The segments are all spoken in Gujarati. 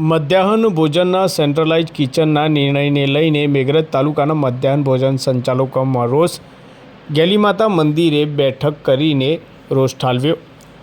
મધ્યાહન ભોજનના સેન્ટ્રલાઇઝ કિચનના નિર્ણયને લઈને મેઘરજ તાલુકાના મધ્યાહન ભોજન સંચાલકોમાં રોષ. ગેલીમાતા મંદિરે બેઠક કરીને રોષ ઠાલવ્યો.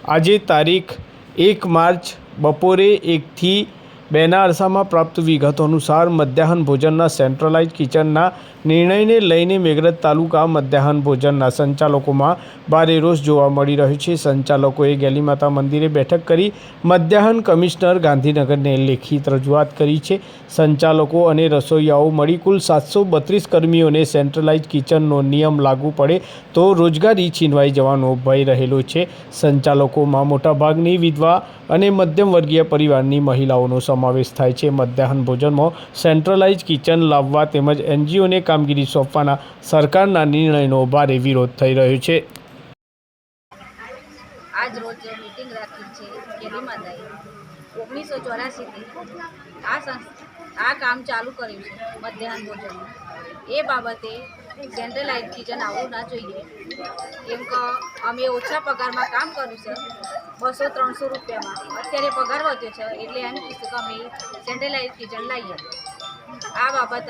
આજે તારીખ એક માર્ચ, બપોરે એકથી બેના અરસામાં પ્રાપ્ત વિગતો અનુસાર મધ્યાહન ભોજનના સેન્ટ્રલાઇઝ કિચનના નિર્ણયને લઈને મેઘરજ તાલુકા મધ્યાહન ભોજનના સંચાલકોમાં ભારે રોષ જોવા મળી રહ્યો છે. સંચાલકોએ ગેલીમાતા મંદિરે બેઠક કરી મધ્યાહન કમિશનર ગાંધીનગરને લેખિત રજૂઆત કરી છે. સંચાલકો અને રસોઈયાઓ મળી કુલ સાતસો બત્રીસ કર્મીઓને સેન્ટ્રલાઇઝ કિચનનો નિયમ લાગુ પડે તો રોજગારી છીનવાઈ જવાનો ભય રહેલો છે. સંચાલકોમાં મોટાભાગની વિધવા અને મધ્યમ વર્ગીય પરિવારની મહિલાઓનો સમાવેશ થાય છે. મધ્યાહન ભોજનમાં સેન્ટ્રલાઇઝ કિચન લાવવા તેમજ એનજીઓને કામગીરી સોંપવાના સરકારના નિર્ણયનો ભારે વિરોધ થઈ રહ્યો છે. આજ રોજ મિટિંગ રાખી છે કેલી માતાએ, ઓગણીસો ચોરાસીથી આ આ કામ ચાલુ કર્યું છે મધ્યાહન ભોજનનું એ બાબતે સેન્ટ્રલાઇઝ કિચન આવવું ના જોઈએ. કેમ કે અમે ઓછા પગારમાં કામ કર્યું છે. બસો ત્રણસો રૂપિયામાં. અત્યારે પગાર વધ્યો છે, એટલે એમ કીધું કે અમે સેન્ટ્રલાઇઝ કિચન લાવીએ. આ બાબત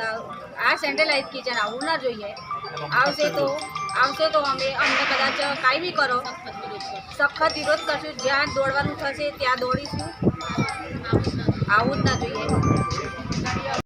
આ સેન્ટ્રલાઇઝ કિચન આવવું ના જોઈએ. આવશે તો આવશે તો અમે અમને કદાચ કાંઈ બી કરો. સખત વિરોધ કરશું. જ્યાં દોડવાનું થશે ત્યાં દોડીશું. આવું જ ના જોઈએ.